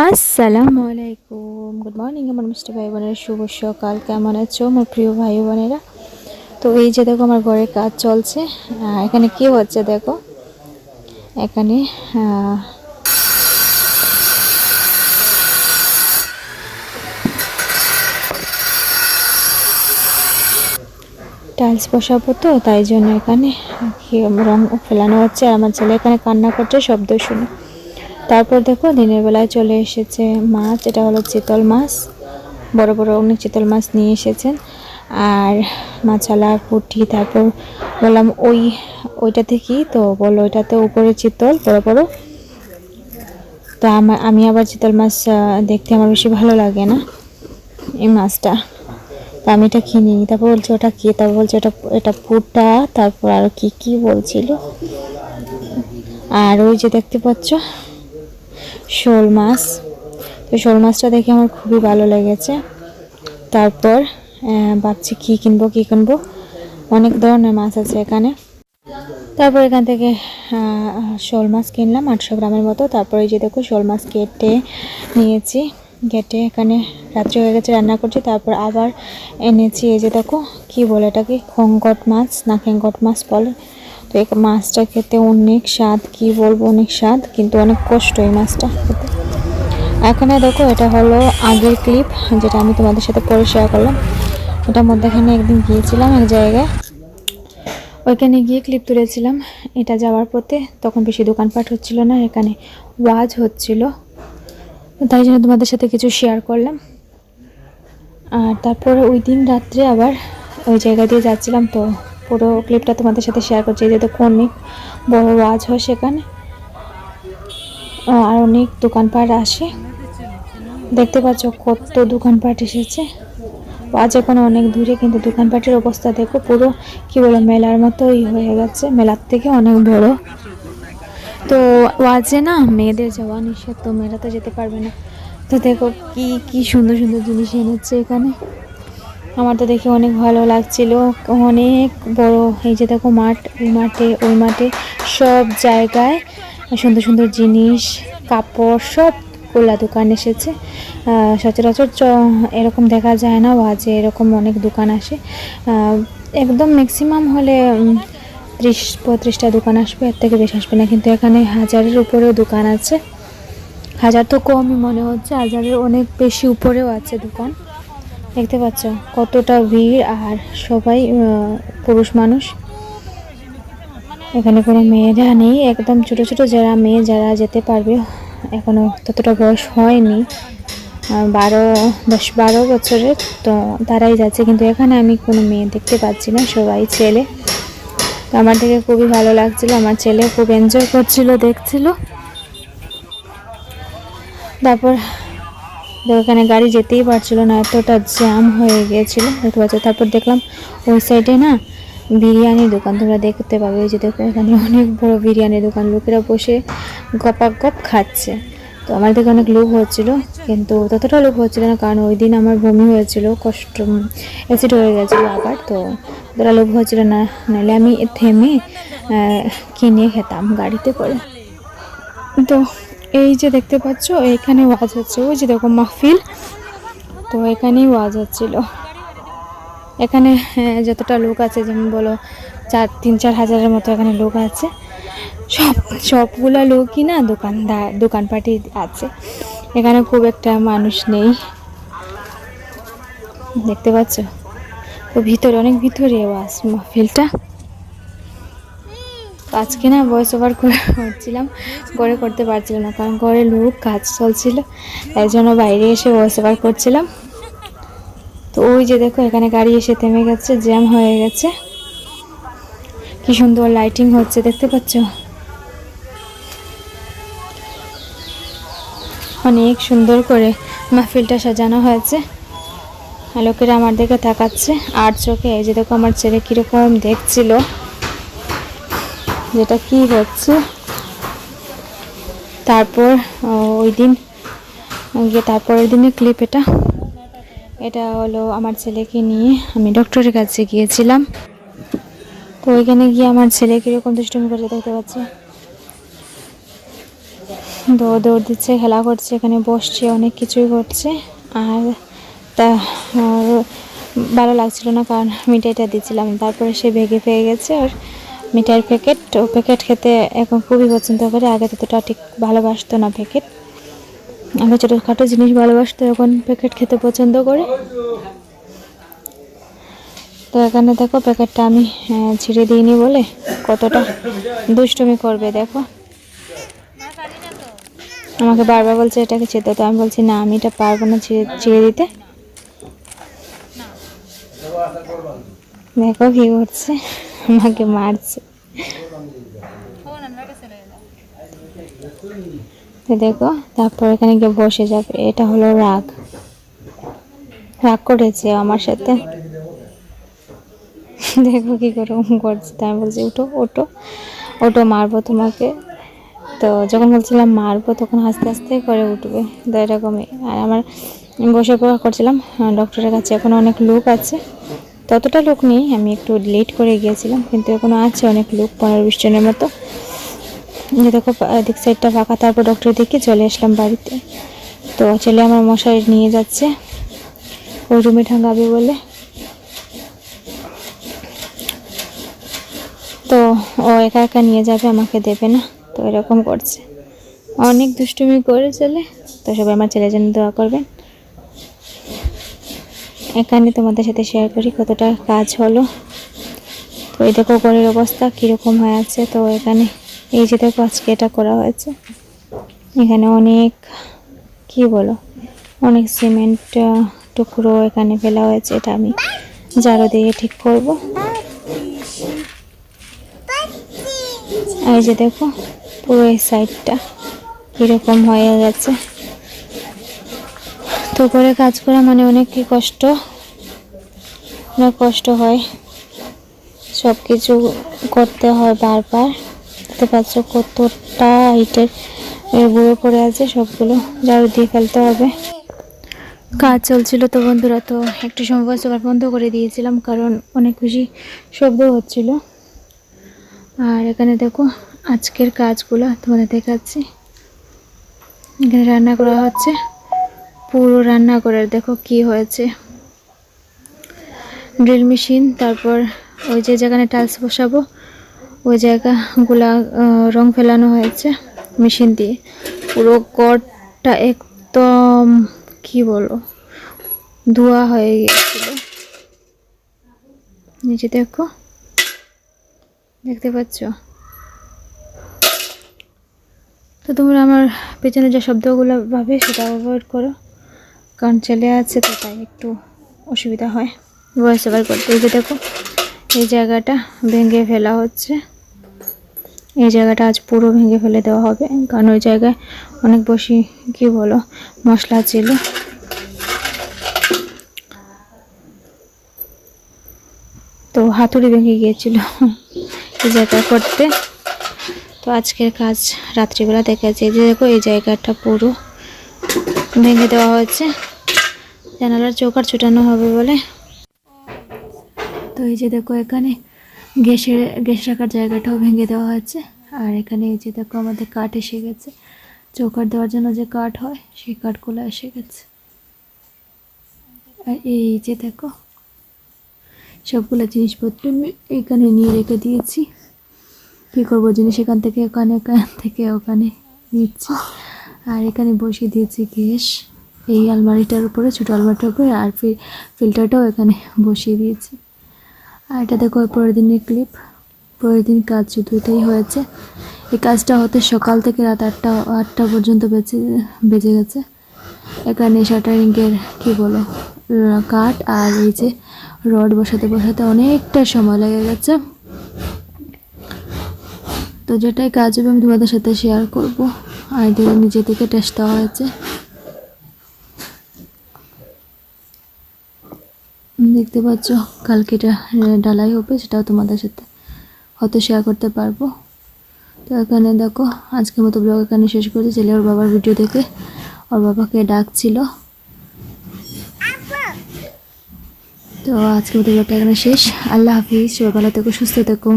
আসসালামু আলাইকুম। Good morning আমার মিষ্টি ভাই বোনেরা শুভ সকাল। কেমন আছো আমার প্রিয় ভাই বোনেরা তো এই যে দেখো, আমার ঘরের কাজ চলছে। এখানে কি হচ্ছে দেখো? এখানে টাইলস বসাবো তো, তাই জন্য এখানে রং ফেলানো হচ্ছে। আমার ছেলে এখানে কান্না করছে, শব্দ শুনে। তারপর দেখো দিনের বেলায় চলে এসেছে মাছ, এটা হলো চিতল মাছ, বড় বড় অনেক চিতল মাছ নিয়ে এসেছেন। আর মাছালা, পুঁটি, তারপর বললাম ওই, ওইটা থেকেই তো বলল ওইটাতে উপরে চিতল, বড় বড়। তো আমার আমি আবার চিতল মাছ দেখতে আমার বেশি ভালো লাগে না এই মাছটা। তো আমি এটা কিনিনি তারপর বলছে ওটা কী? তারপর বলছে ওটা এটা পুটা, তারপর আর কি কি বলছিল? আর ওই যে দেখতে পাচ্ছ শোল মাছ। তো শোল মাছটা দেখে আমার খুবই ভালো লেগেছে। তারপর ভাবছি কী কিনবো কী কিনবো। অনেক ধরনের মাছ আছে এখানে। তারপর এখান থেকে শোল মাছ কিনলাম আটশো গ্রামের মতো। তারপর এই যে দেখো, শোল মাছ কেটে নিয়েছি। কেটে এখানে রাত্রে হয়ে গেছে, রান্না করছি। তারপর আবার এনেছি, এই যে দেখো, কি বলে এটাকে? খঙ্কট মাছ না খেঙ্কট মাছ বলে। তো এই মাছটা খেতে অনেক স্বাদ, কি বলব, অনেক স্বাদ, কিন্তু অনেক কষ্ট এই মাছটা খেতে। এখানে দেখো, এটা হলো আগের ক্লিপ যেটা আমি তোমাদের সাথে পরে শেয়ার করলাম। এটার মধ্যে এখানে একদিন গিয়েছিলাম এক জায়গায়। ওইখানে গিয়ে ক্লিপ তুলেছিলাম। এটা যাওয়ার পথে তখন বেশি দোকানপাট হচ্ছিল না, এখানে ওয়াজ হচ্ছিল। তাই জন্য তোমাদের সাথে কিছু শেয়ার করলাম। আর তারপরে ওই দিন রাত্রে আবার ওই জায়গা দিয়ে যাচ্ছিলাম তো পুরো ক্লিপটা তোমাদের সাথে শেয়ার করছি, এই যে দেখো অনেক বড় ওয়াজ হয় সেখানে। আর অনেক দোকানপাট আসে। দেখতে পাচ্ছ কত দোকানপাট এসেছে। আজ এখন অনেক দূরে, কিন্তু দোকানপাটের অবস্থা দেখো পুরো কি বলে মেলার মতোই হয়ে গেছে। মেলার থেকে অনেক বড়। তো ওয়াজে না মেয়েদের যাওয়া নিষেধ, তো মেয়েরা তো যেতে পারবে না। তো দেখো কি কি সুন্দর সুন্দর জিনিস এনেছে এখানে। আমার তো দেখে অনেক ভালো লাগছিল। অনেক বড়, এই যে দেখো মাঠ ওই মাঠে ওই মাঠে সব জায়গায় সুন্দর সুন্দর জিনিস, কাপড় সবগুলা দোকান এসেছে। সচরাচর এরকম দেখা যায় না ওয়াজে এরকম অনেক দোকান আসে। একদম ম্যাক্সিমাম হলে ত্রিশ, পঁয়ত্রিশটা দোকান আসবে, এর থেকে বেশি আসবে না। কিন্তু এখানে হাজারের উপরেও দোকান আছে। হাজার তো কমই মনে হচ্ছে, হাজারের অনেক বেশি উপরেও আছে দোকান। দেখতে পাচ্ছ, কতটা ভিড় আর সবাই পুরুষ মানুষ। এখানে কোনো মেয়েরা নেই, একদম ছোট ছোট যারা মেয়ে, যারা যেতে পারবে, এখনও ততটা বয়স হয়নি। বারো, দশ, বারো বছরের তো তারাই যাচ্ছে, কিন্তু এখানে আমি কোনো মেয়ে দেখতে পাচ্ছি না, সবাই ছেলে। তো আমার থেকে খুবই ভালো লাগছিল, আমার ছেলে খুব এনজয় করছিল, দেখছিল। তারপর ওখানে গাড়ি যেতেই পারছিল না, এতটা জ্যাম হয়ে গিয়েছিল দেখতে পাচ্ছ? তারপর দেখলাম ওই সাইডে না বিরিয়ানির দোকান, তোমরা দেখতে পাবে ওই যে দেখো, এখানে অনেক বড় বিরিয়ানির দোকান, লোকেরা বসে গপাক গপ খাচ্ছে। তো আমার দেখে অনেক লোভ হচ্ছিল, কিন্তু ততটা লোভ হচ্ছিল না, কারণ ওই দিন আমার বমি হয়েছিল, কষ্ট অ্যাসিড হয়ে গেছিল আবার, তো ততটা লোভ হচ্ছিল না, নাহলে আমি থেমে কিনে খেতাম গাড়িতে করে। তো এই যে দেখতে পাচ্ছ এখানে ওয়াজ হচ্ছে ওই যে দেখো মাহফিল। তো এখানেই ওয়াজ হচ্ছিল। এখানে হ্যাঁ, যতটা লোক আছে যেমন বলো চার তিন চার হাজারের মতো এখানে লোক আছে। সব সবগুলা লোকই না দোকানদার দোকানপাটি আছে। এখানে খুব একটা মানুষ নেই। দেখতে পাচ্ছ? তো ভিতরে অনেক ভিতরে ওয়াজ মাহফিলটা। আজকে না ভয়েস ওভার করে করছিলাম, করে করতে পারছিলাম না, কারণ ঘরে লোক, কাজ চলছিল, তাই জন্য বাইরে এসে ভয়েস ওভার করছিলাম। তো ওই যে দেখো, এখানে গাড়ি এসে থেমে গেছে জ্যাম হয়ে গেছে। কি সুন্দর লাইটিং হচ্ছে, দেখতে পাচ্ছ? অনেক সুন্দর করে মাহফিলটা সাজানো হয়েছে। লোকেরা আমার দিকে তাকাচ্ছে, আর চোখে এই যে দেখো, আমার ছেলে কীরকম দেখছিল। যেটা কি হচ্ছে? তারপর ওই দিন, গিয়ে তারপরের দিনের ক্লিপ এটা। এটা হলো আমার ছেলেকে নিয়ে আমি ডক্টরের কাছে গিয়েছিলাম। তো ওইখানে গিয়ে আমার ছেলে কীরকম দুষ্টুমি করে দেখতে পাচ্ছি। দৌড় দৌড় দিচ্ছে, খেলা করছে, এখানে বসছে, অনেক কিছুই করছে। আর তা ভালো লাগছিল না কারণ মিঠাইটা দিচ্ছিলাম। তারপরে সে ভেগে পেয়ে গেছে আর মিঠাইয়ের প্যাকেট ও প্যাকেট খেতে এখন খুবই পছন্দ করে। আগে ততটা ঠিক ভালোবাসতো না প্যাকেট আগে ছোটোখাটো জিনিস ভালোবাসতো, এখন প্যাকেট খেতে পছন্দ করে। তো এখানে দেখো প্যাকেটটা আমি ছিঁড়ে দিইনি বলে কতটা দুষ্টুমি করবে, দেখো। আমাকে বারবার বলছে, এটাকে ছিঁড়তে তো আমি বলছি, না, আমি এটা পারব না ছিঁড়ে দিতে। দেখো, কি করছে। আমাকে মারছে। দেখো, তারপর এখানে গিয়ে বসে যাবে। এটা হলো রাগ। রাগ করেছে আমার সাথে। দেখো কি করে করছে। আমি বলছি, উঠো, ওঠো ওটো মারবো তোমাকে। তো যখন বলছিলাম মারবো, তখন আস্তে আস্তে করে উঠবে। তো এরকমই। আর আমার বসে পড়া করছিলাম ডক্টরের কাছে। এখন অনেক লোক আছে। ততটা লোক নেই, আমি একটু লেট করে গিয়েছিলাম, কিন্তু এখনও আছে অনেক লোক, পনেরো বিশ জনের মতো। দেখো দিক সাইডটা ফাঁকা, তারপর ডক্টর দেখে চলে আসলাম বাড়িতে। তো ছেলে আমার মশাই নিয়ে যাচ্ছে ওই রুমে ঠাঙ্গাবে বলে। তো ও একা একা নিয়ে যাবে, আমাকে দেবে না, তো এরকম করছে। অনেক দুষ্টুমি করে চলে, তো সবাই আমার ছেলের জন্য দোয়া করবেন। এখানে তোমাদের সাথে শেয়ার করি, কতটা কাজ হলো। তো এই দেখো ঘরের অবস্থা কীরকম হয়ে আছে। তো এখানে, এই যে দেখো আজকে এটা করা হয়েছে। এখানে অনেক, কি বলো, অনেক সিমেন্ট টুকরো এখানে ফেলা হয়েছে, এটা আমি জারো দিয়ে ঠিক করব। এই যে দেখো, পুরো এই সাইডটা কীরকম হয়ে গেছে। তো করে কাজ করা মানে অনেক কি কষ্ট? অনেক কষ্ট হয়। সব কিছু করতে হয় বারবার। দেখতে পাচ্ছ কতটা ইটের এর গুঁড়ো পড়ে আছে সবগুলো। ঝাড়ু দিয়ে ফেলতে হবে। কাজ চলছিল তো বন্ধুরা, তো একটু সময় বয়স আবার বন্ধ করে দিয়েছিলাম কারণ অনেক বেশি শব্দ হচ্ছিল। আর এখানে দেখো আজকের কাজগুলো তোমাদের দেখাচ্ছি। এখানে রান্না করা হচ্ছে। পুরো রান্না করার দেখো কি হয়েছে। ড্রিল মেশিন, তারপর ওই যে যেখানে টাইলস বসাবো, ওই জায়গাগুলা রং ফেলানো হয়েছে মেশিন দিয়ে। পুরো গড়টা একদম, কি বলো ধোয়া হয়ে গিয়েছিল। নিচে দেখো, দেখতে পাচ্ছ? তো তোমরা আমার পেছনে যে শব্দগুলো ভাবে সেটা অ্যাভয়েড করো। কারণ ছেলে আছে তো তাই একটু অসুবিধা হয়। ভয়েস ওভার করতে এই যে দেখো। এই জায়গাটা ভেঙে ফেলা হচ্ছে। এই জায়গাটা আজ পুরো ভেঙে ফেলে দেওয়া হবে, কারণ ওই জায়গায় অনেক বেশি, কি বলো, মশলা ছিল। তো হাতুড়ি ভেঙে গিয়েছিল এই জায়গা করতে। তো আজকের কাজ রাত্রিবেলা দেখা যায় যে দেখো এই জায়গাটা পুরো ভেঙে দেওয়া হয়েছে। জানালার চৌকার ছুটানো হবে বলে। তো এই যে দেখো এখানে গ্যাসের, গ্যাস রাখার জায়গাটাও ভেঙে দেওয়া হয়েছে। আর এখানে এই যে দেখো আমাদের কাঠ এসে গেছে। চৌকাট দেওয়ার জন্য যে কাঠ হয়, সেই কাঠগুলো এসে গেছে। আর এই যে দেখো, সবগুলো জিনিসপত্র আমি এখানে নিয়ে রেখে দিয়েছি। কী করব, জিনিস এখান থেকে ওখানে এখান থেকে, ওখানে নিচ্ছি। আর এখানে বসিয়ে দিয়েছি গ্যাস। এই আলমারিটার উপরে, ছোটো আলমারিটার উপরে, আর ফিল্টারটাও এখানে বসিয়ে দিয়েছি। আর এটা দেখো পরের দিনের ক্লিপ। পরের দিন কাজ এটাই হয়েছে। এই কাজটা হতে সকাল থেকে রাত আটটা আটটা পর্যন্ত বেঁচে বেজে গেছে। এখানে শাটারিংয়ের, কি বলো, কাঠ আর এই যে রড বসাতে বসাতে অনেকটা সময় লেগে গেছে। তো যেটাই কাজ হবে, আমি তোমাদের সাথে শেয়ার করব। আর নিজে থেকে টেস্ট দেওয়া হয়েছে। দেখতে পাচ্ছ, কালকে এটা ডালাই হবে, সেটাও তোমাদের সাথে হয়তো শেয়ার করতে পারব। তো এখানে দেখো আজকে মতো ব্লগ এখানে শেষ করছি। ছেলে ওর বাবার ভিডিও দেখে ওর বাবাকে ডাকছিল। তো আজকে মতো ব্লগটা এখানে শেষ। আল্লাহ হাফিজ, সবাই ভালো থেকো, সুস্থ থেকো।